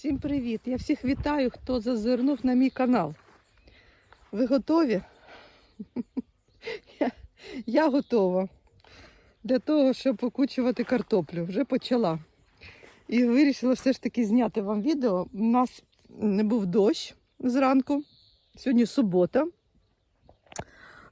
Всім привіт! Я всіх вітаю, хто зазирнув на мій канал. Ви готові? Я, я готова для того, щоб окучувати картоплю. Вже почала. І вирішила все ж таки зняти вам відео. У нас не був дощ зранку. Сьогодні субота.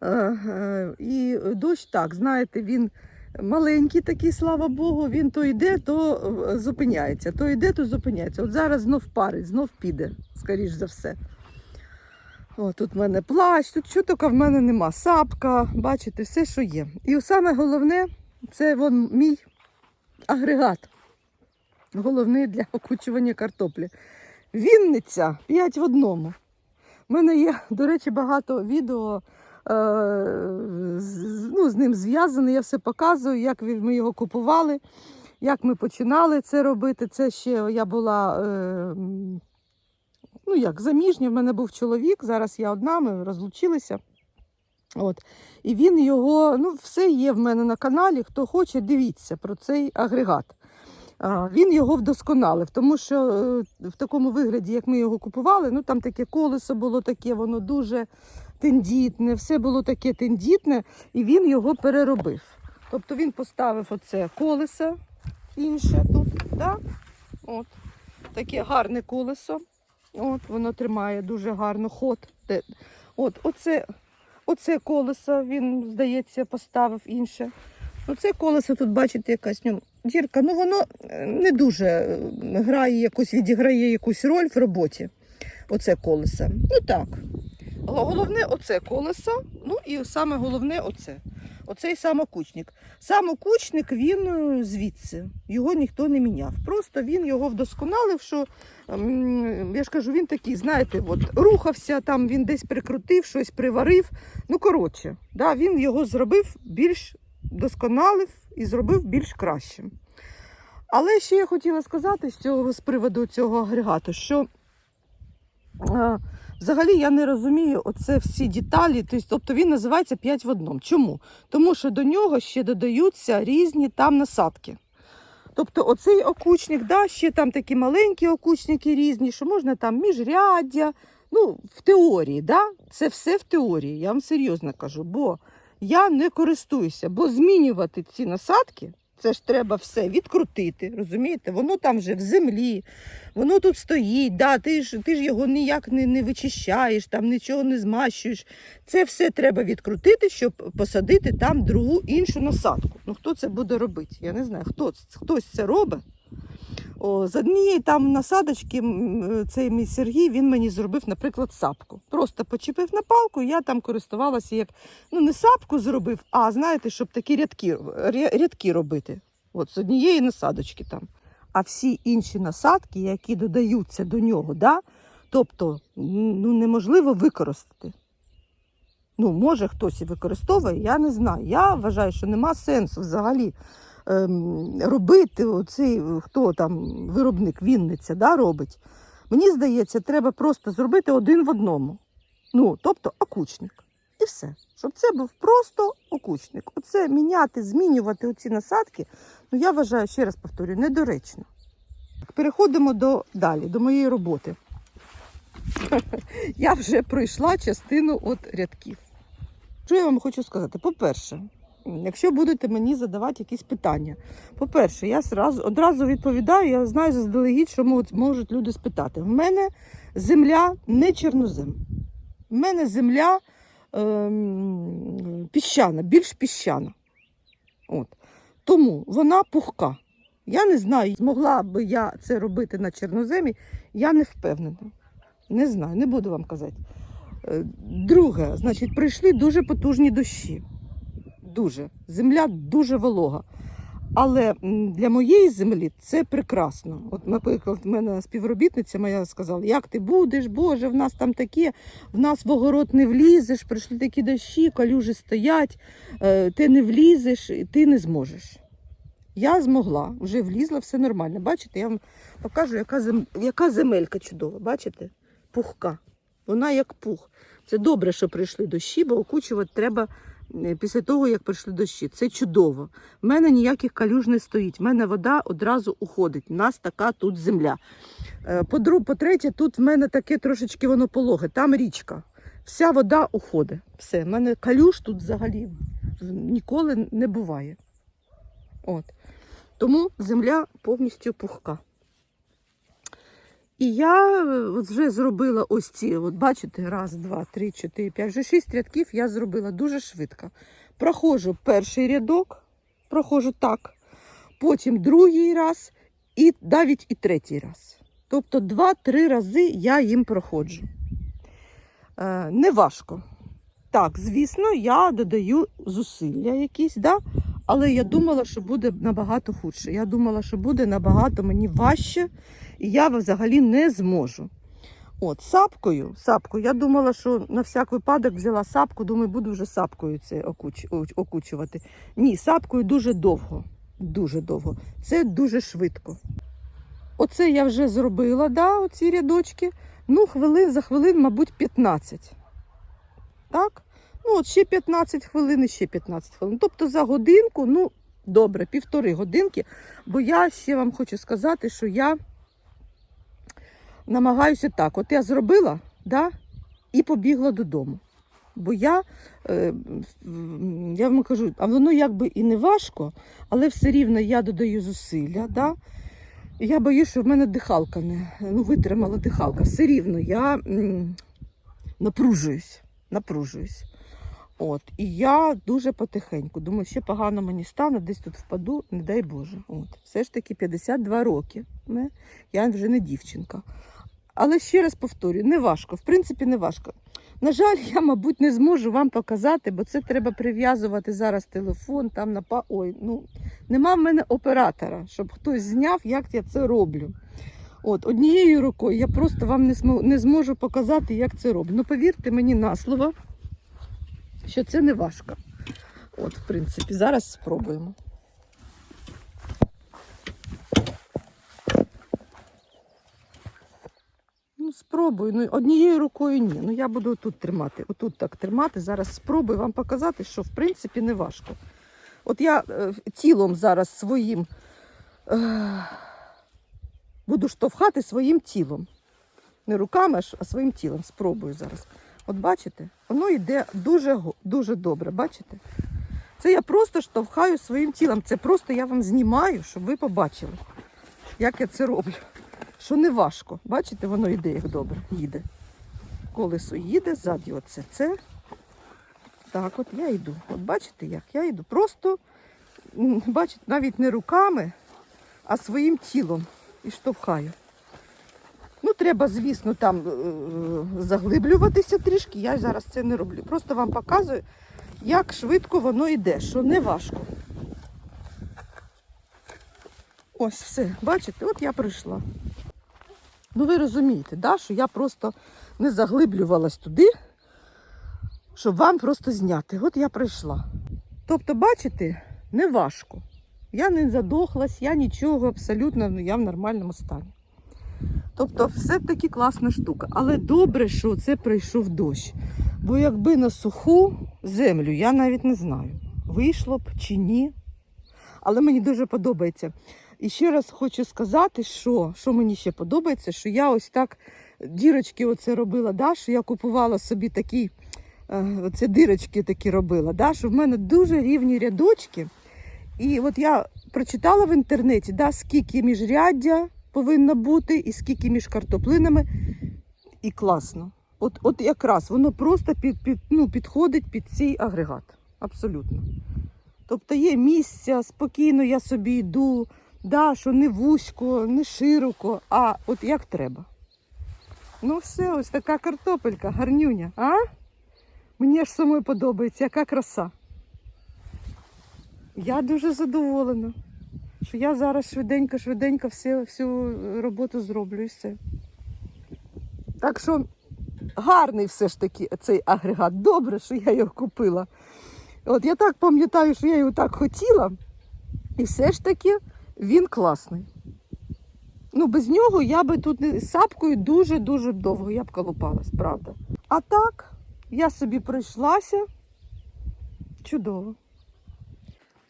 Е, е, І дощ так, знаєте, він маленький такий, слава Богу, він то йде, то е, зупиняється, то йде, то зупиняється. От зараз знов парить, знов піде, скоріш за все. О, тут в мене плащ, тут тільки в мене нема. Сапка, бачите, все, що є. І саме головне, це вон мій агрегат. Головний для окучування картоплі. Вінниця 5 в одному. У мене є, до речі, багато відео ну, з ним зв'язане. Я все показую, як ми його купували, як ми починали це робити. Це ще я була е, ну, як, заміжня, в мене був чоловік, зараз я одна, ми розлучилися. От. І він його, ну, все є в мене на каналі. Хто хоче, дивіться про цей агрегат. Він його вдосконалив, тому що е, в такому вигляді, як ми його купували, ну там таке колесо було таке, воно дуже тендітне, все було таке тендітне, і він його переробив. Тобто він поставив оце колесо інше тут, да? От. таке гарне колесо. От, воно тримає дуже гарно ход. От, оце, оце колесо він, здається, поставив інше. Оце колесо тут, бачите, якась ньому дірка. Ну воно е, не дуже е, грає якусь, відіграє якусь роль в роботі. Оце колесо. Ну так. Головне оце колесо, ну і саме головне оце. Оцей самокучник. Самокучник він е, звідси, його ніхто не міняв. Просто він його вдосконалив, що ем, я ж кажу, він такий, знаєте, от, рухався, там він десь прикрутив, щось приварив. Ну, коротше, да, він його зробив більш досконалив і зробив більш кращим. Але ще я хотіла сказати з цього з приводу цього агрегату, що е, взагалі я не розумію оце всі деталі. Тобто, тобто він називається 5 в одному. Чому? Тому що до нього ще додаються різні там насадки. Тобто оцей окучник, да, ще там такі маленькі окучники різні, що можна там міжряддя. Ну, в теорії, да? це все в теорії, я вам серйозно кажу, бо я не користуюся, бо змінювати ці насадки, це ж треба все відкрутити, розумієте? Воно там вже в землі, воно тут стоїть, да, ти, ж, ти ж його ніяк не, не вичищаєш, там нічого не змащуєш. Це все треба відкрутити, щоб посадити там другу іншу насадку. Ну хто це буде робити? Я не знаю, хто. Хтось це робить. О, з однієї там насадочки цей мій Сергій він мені зробив, наприклад, сапку. Просто почепив на палку, я там користувалася як ну не сапку зробив, а знаєте, щоб такі рядки, рядки робити. От з однієї насадочки там. А всі інші насадки, які додаються до нього, да, тобто ну, неможливо використати. Ну, може, хтось і використовує, я не знаю. Я вважаю, що нема сенсу взагалі робити оцей, хто там виробник Вінниця да, робить. Мені здається, треба просто зробити один в одному. Ну, тобто окучник. І все. Щоб це був просто окучник. Оце міняти, змінювати оці насадки, ну я вважаю, ще раз повторюю, недоречно. Переходимо до далі, до моєї роботи. Я вже пройшла частину от рядків. Що я вам хочу сказати? По-перше, якщо будете мені задавати якісь питання, по-перше, я одразу відповідаю, я знаю заздалегідь, що можуть, можуть люди спитати. В мене земля не чорнозем. В мене земля ем, піщана, більш піщана. От. Тому вона пухка. Я не знаю, змогла би я це робити на чорноземі, я не впевнена. Не знаю, не буду вам казати. Е, Друге, значить, прийшли дуже потужні дощі. Дуже. Земля дуже волога. Але для моєї землі це прекрасно. От, наприклад, в мене співробітниця моя сказала, як ти будеш, Боже, в нас там таке, в нас в огород не влізеш, прийшли такі дощі, калюжі стоять, е, ти не влізеш, ти не зможеш. Я змогла, вже влізла, все нормально. Бачите, я вам покажу, яка, зем... яка земелька чудова. Бачите? Пухка. Вона як пух. Це добре, що прийшли дощі, бо окучувати треба після того, як прийшли дощі. Це чудово. В мене ніяких калюж не стоїть. В мене вода одразу уходить. У нас така тут земля. Е, по-третє, тут в мене таке трошечки воно пологе, там річка. Вся вода уходить. Все, в мене калюш тут взагалі ніколи не буває. От. Тому земля повністю пухка. І я е, вже зробила ось ці, от бачите, раз, два, три, чотири, п'ять, вже шість рядків я зробила дуже швидко. Проходжу перший рядок, проходжу так, потім другий раз і навіть і третій раз. Тобто два-три рази я їм проходжу. Е, не важко. Так, звісно, я додаю зусилля якісь, да? Але я думала, що буде набагато худше. Я думала, що буде набагато мені важче, і я взагалі не зможу. От, сапкою, сапкою, я думала, що на всяк випадок взяла сапку, думаю, буду вже сапкою це окуч, окучувати. Ні, сапкою дуже довго. Дуже довго. Це дуже швидко. Оце я вже зробила, да, оці рядочки. Ну, хвилин за хвилин, мабуть, 15. Так? Ну, от ще 15 хвилин і ще 15 хвилин. Тобто за годинку, ну, добре, півтори годинки. Бо я ще вам хочу сказати, що я намагаюся так. От я зробила, да, і побігла додому. Бо я, е, я вам кажу, а воно якби і не важко, але все рівно я додаю зусилля. Да? Я боюсь, що в мене дихалка не ну, витримала дихалка. Все рівно я напружуюсь, напружуюсь. От. І я дуже потихеньку. Думаю, ще погано мені стане, десь тут впаду, не дай Боже. От. Все ж таки 52 роки. Не? Я вже не дівчинка. Але ще раз повторюю, не важко. В принципі, не важко. На жаль, я, мабуть, не зможу вам показати, бо це треба прив'язувати зараз телефон, там на па. Ой, ну нема в мене оператора, щоб хтось зняв, як я це роблю. От, однією рукою я просто вам не, зможу показати, як це роблю. Ну, повірте мені на слово, що це не важко. От, в принципі, зараз спробуємо. Ну, спробую. Ну, однією рукою ні. Ну, я буду тут тримати. Отут так тримати. Зараз спробую вам показати, що в принципі не важко. От я е, тілом зараз своїм е, буду штовхати своїм тілом. Не руками, а своїм тілом. Спробую зараз. От бачите, воно йде дуже, дуже добре. Бачите? Це я просто штовхаю своїм тілом. Це просто я вам знімаю, щоб ви побачили, як я це роблю. Що не важко. Бачите, воно йде як добре, їде. Колесо їде, ззаді оце це. Так, от я йду. От бачите, як я йду. Просто, бачите, навіть не руками, а своїм тілом і штовхаю. Ну, треба, звісно, там е, заглиблюватися трішки. Я зараз це не роблю. Просто вам показую, як швидко воно йде, що не важко. Ось все, бачите, от я прийшла. Ну, ви розумієте, да, що я просто не заглиблювалась туди, щоб вам просто зняти. От я прийшла. Тобто, бачите, не важко. Я не задохлась, я нічого абсолютно, ну, я в нормальному стані. Тобто, все-таки класна штука. Але добре, що це прийшов дощ. Бо якби на суху землю, я навіть не знаю, вийшло б чи ні. Але мені дуже подобається. І ще раз хочу сказати, що, що мені ще подобається, що я ось так дірочки оце робила, да, що я купувала собі такі, е, оце дирочки такі робила, да, що в мене дуже рівні рядочки. І от я прочитала в інтернеті, да, скільки міжряддя повинно бути, і скільки між картоплинами. І класно. От, от якраз воно просто під, під, ну, підходить під цей агрегат. Абсолютно. Тобто є місця, спокійно я собі йду, да, що не вузько, не широко, а от як треба. Ну все, ось така картопелька, гарнюня, а? Мені аж самої подобається, яка краса. Я дуже задоволена, що я зараз швиденько-швиденько всю роботу зроблю і все. Так що гарний все ж таки цей агрегат. Добре, що я його купила. От я так пам'ятаю, що я його так хотіла, і все ж таки він класний. Ну, без нього я би тут з сапкою дуже-дуже довго я б колупалась, правда. А так, я собі пройшлася. Чудово.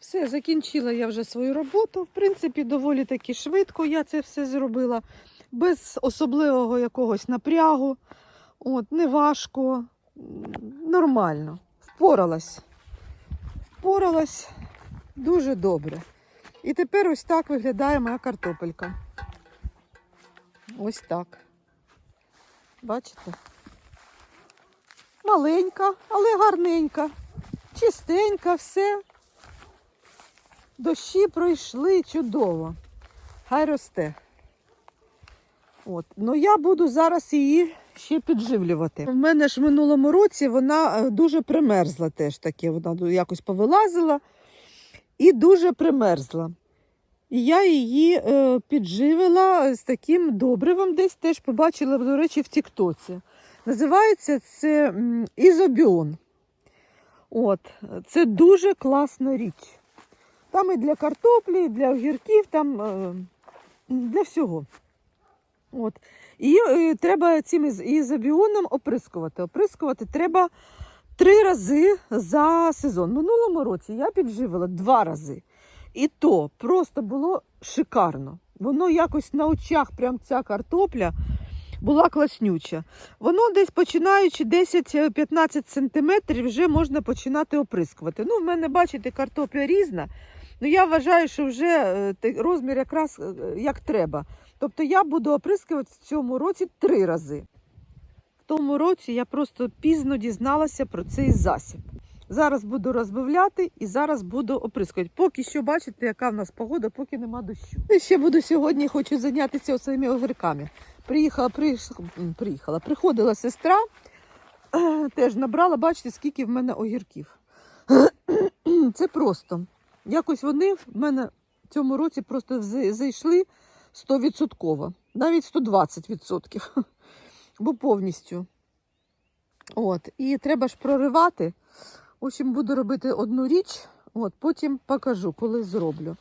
Все, закінчила я вже свою роботу. В принципі, доволі таки швидко я це все зробила. без особливого якогось напрягу. От, не важко, нормально. Впоралась. Впоралась дуже добре. І тепер ось так виглядає моя картопелька. Ось так. Бачите? Маленька, але гарненька. Чистенька, все. Дощі пройшли чудово. Хай росте. От. Ну я буду зараз її ще підживлювати. У мене ж в минулому році вона е, дуже примерзла теж таке. Вона якось повилазила і дуже примерзла. І я її е, підживила з таким добривом, десь теж побачила, до речі, в Тіктоці. Називається це ізобіон. От, це дуже класна річ. Там і для картоплі, і для огірків, там е, для всього. От. І е, треба цим ізобіоном оприскувати. Оприскувати треба три рази за сезон. Минулому році я підживила два рази. І то просто було шикарно. Воно якось на очах, прям ця картопля була класнюча. Воно десь починаючи 10-15 сантиметрів вже можна починати оприскувати. Ну, в мене, бачите, картопля різна. Ну, я вважаю, що вже е, розмір якраз е, як треба. Тобто я буду оприскувати в цьому році три рази. В тому році я просто пізно дізналася про цей засіб. Зараз буду розбавляти і зараз буду оприскувати. Поки що бачите, яка в нас погода, поки нема дощу. І ще буду сьогодні хочу зайнятися своїми огірками. Приїхала, приїхала, приїхала, приходила сестра, теж набрала, бачите, скільки в мене огірків. Це просто. Якось вони в мене в цьому році просто зайшли 100%, навіть 120%, бо повністю. От. І треба ж проривати. В общем, буду робити одну річ, от, потім покажу, коли зроблю.